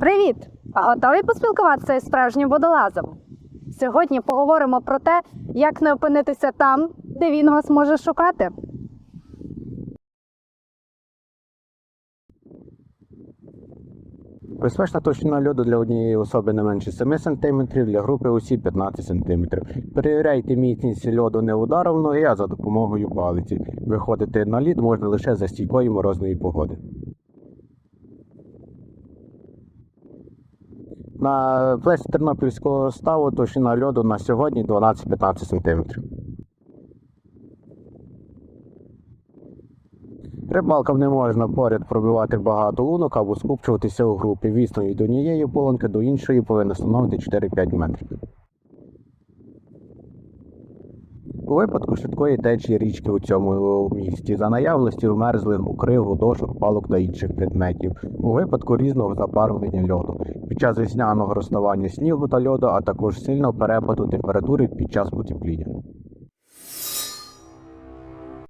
Привіт! Готові поспілкуватися із справжнім водолазом? Сьогодні поговоримо про те, як не опинитися там, де він вас може шукати. Безпечна товщина льоду для однієї особи не менше 7 см, для групи осіб 15 см. Перевіряйте міцність льоду не ударом ноги, а за допомогою палиці. Виходити на лід можна лише за стійкої морозної погоди. На плесі Тернопільського ставу товщина льоду на сьогодні 12-15 см. Рибалкам не можна поряд пробивати багато лунок або скупчуватися у групі. Відстань від однієї полонки до іншої повинна становити 4-5 метрів. У випадку швидкої течії річки у цьому місті. За наявності вмерзлих укрив, дошок, палок та інших предметів, у випадку різного забарвлення льоду, під час весняного розставання снігу та льоду, а також сильного перепаду температури під час потепління.